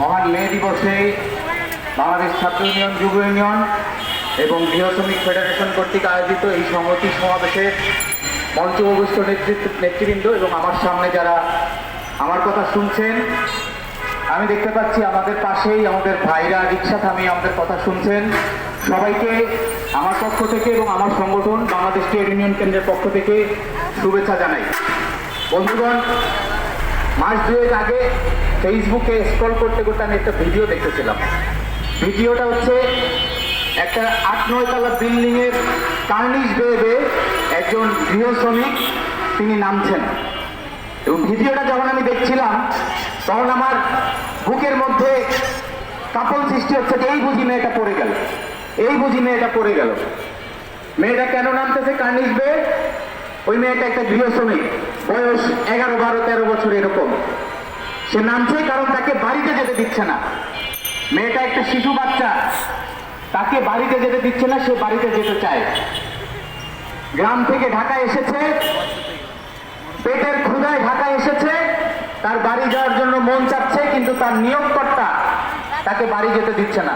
মহান মে দিবসে বাংলাদেশ ছাত্র ইউনিয়ন, যুব ইউনিয়ন এবং গৃহ শ্রমিক ফেডারেশন কর্তৃক আয়োজিত এই সংহতি সমাবেশের মঞ্চ উপবিষ্ট নেতৃত্ব নেতৃবৃন্দ এবং আমার সামনে যারা আমার কথা শুনছেন, আমি দেখতে পাচ্ছি আমাদের পাশেই আমাদের ভাইরা রিক্সা থামিয়ে আমাদের কথা শুনছেন। সবাইকে আমার পক্ষ থেকে এবং আমার সংগঠন বাংলাদেশ ট্রেড ইউনিয়ন কেন্দ্রের পক্ষ থেকে শুভেচ্ছা জানাই। বন্ধুগণ মাস দুয়েক আগে ফেসবুকে স্ক্রল করতে করতে আমি একটা ভিডিও দেখতেছিলাম ভিডিওটা হচ্ছে একটা আট নয় তলা বিল্ডিংয়ের কার্নিশ বেয়ে বেয়ে একজন গৃহ শ্রমিক তিনি নামছেন। এবং ভিডিওটা যখন আমি দেখছিলাম, তখন আমার বুকের মধ্যে কাপল সৃষ্টি হচ্ছে এই বুঝি মেয়েটা পড়ে গেল। এই বুঝি মেয়েটা পড়ে গেল। মেয়েটা কেন নামতেছে কার্নিশ বেয়ে ওই মেয়েটা একটা গৃহ শ্রমিক। বয়স এগারো, বারো, তেরো বছর এরকম। সে নামছে কারণ তাকে বাড়িতে যেতে দিচ্ছে না। মেয়েটা একটা শিশু বাচ্চা। তাকে বাড়িতে যেতে দিচ্ছে না, সে বাড়িতে যেতে চায়। গ্রাম থেকে ঢাকা এসেছে। পেটের ক্ষুধায় ঢাকা এসেছে। তার বাড়ি যাওয়ার জন্য মন চাচ্ছে, কিন্তু তার নিয়োগকর্তা তাকে বাড়ি যেতে দিচ্ছে না।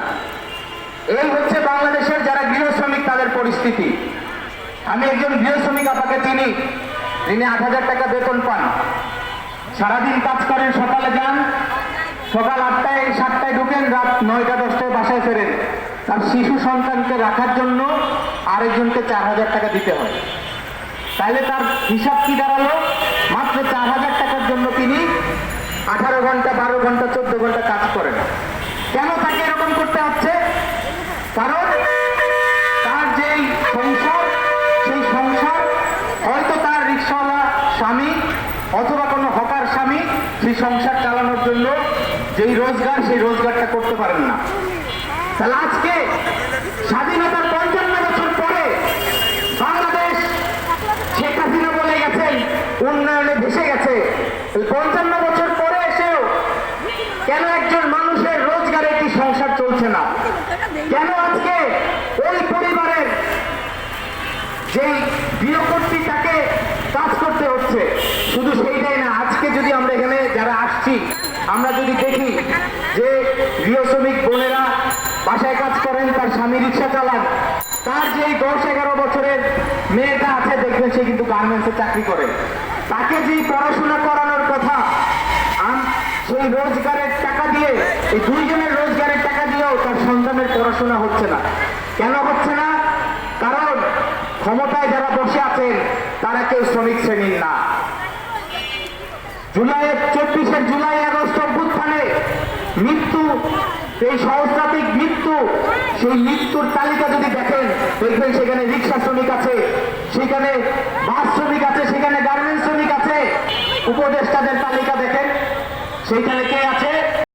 এই হচ্ছে বাংলাদেশের যারা গৃহ শ্রমিক, তাদের পরিস্থিতি। আমি একজন গৃহ শ্রমিক আপাকে চিনি। যিনি আট হাজার টাকা বেতন পান। সারাদিন কাজ করেন, সকালে যান। সকাল আটটায়, সাতটায় ঢুকেন, রাত নয়টা, দশটায় বাসায় ফেরেন। তার শিশু সন্তানকে রাখার জন্য আরেকজনকে চার হাজার টাকা দিতে হয়। তাহলে তার হিসাব কি দাঁড়াল? মাত্র চার হাজার টাকার জন্য তিনি আঠারো ঘণ্টা, বারো ঘণ্টা, চোদ্দ ঘণ্টা কাজ করেন। কেন তাকে এরকম করতে হচ্ছে? কারণ স্বামী অথবা কোনো হকার স্বামী সেই সংসার চালানোর জন্য যেই রোজগার, সেই রোজগারটা করতে পারেন না। তাহলে আজকে স্বাধীনতার পঞ্চান্ন বছর পরে বাংলাদেশ শেখ হাসিনা বলে গেছেন, উন্নয়নে ভেসে গেছে। পঞ্চান্ন বছর পরে এসেও কেন একজন মানুষের রোজগারে একটি সংসার চলছে না? কেন আজকে ওই পরিবারের যেই গৃহকর্ত্রী তাকে কাজ করতে হচ্ছে শুধু সেইটাই না, আজকে যদি আমরা এখানে যারা আসছি, আমরা যদি দেখি যে গৃহ শ্রমিক বোনেরা বাসায় কাজ করেন, তার স্বামী রিক্সা চালান, তার যে দশ এগারো বছরের মেয়েটা আছে, দেখবেন সে কিন্তু গার্মেন্টসে চাকরি করে। তাকে যে পড়াশোনা করানোর কথা সেই রোজগারের টাকা দিয়ে, এই দুইজনের রোজগারের টাকা দিয়েও তার সন্তানের পড়াশোনা হচ্ছে না। কেন হচ্ছে না? কারণ ক্ষমতায় যারা বসে আছেন, তারা কেউ শ্রমিক শ্রেণির না। জুলাইয়ের চব্বিশে জুলাই আগস্ট অভ্যুত্থানে মৃত্যু, এই সহস্রাধিক মৃত্যু, সেই মৃত্যুর তালিকা যদি দেখেন, দেখবেন সেখানে রিক্সা শ্রমিক আছে, সেখানে বাস শ্রমিক আছে, সেখানে গার্মেন্টস শ্রমিক আছে। উপদেষ্টাদের তালিকা দেখেন, সেইখানে কে আছে?